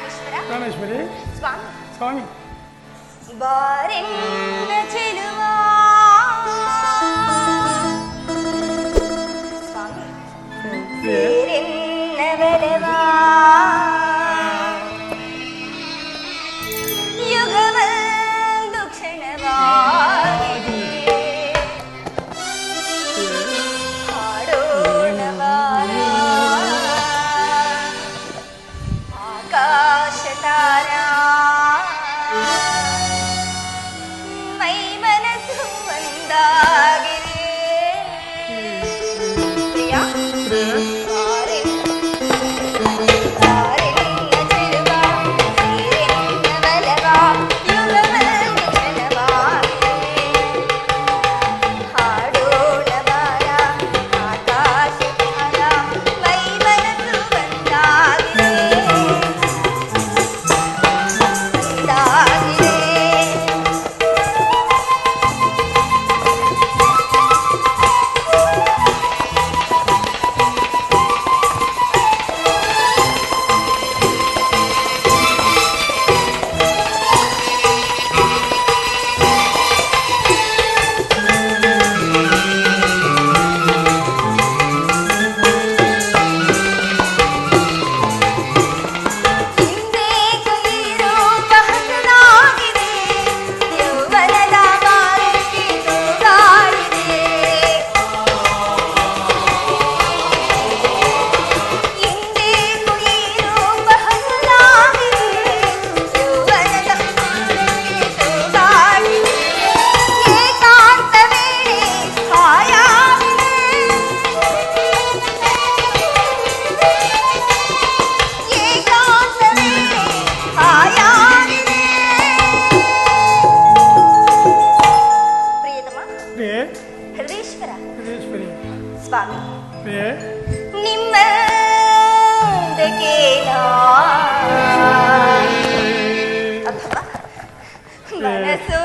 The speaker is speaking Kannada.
ಪ್ರಾಣೇಶ್ವರ ಪ್ರಾಣೇಶ್ವರಿ ಸ್ವಾಮಿ ಸ್ವಾಮಿ ಬಾರೆನ್ನ ಚೆಲುವ ನಿಮ್ಮ ಅಥವಾ ಮನಸ್ಸು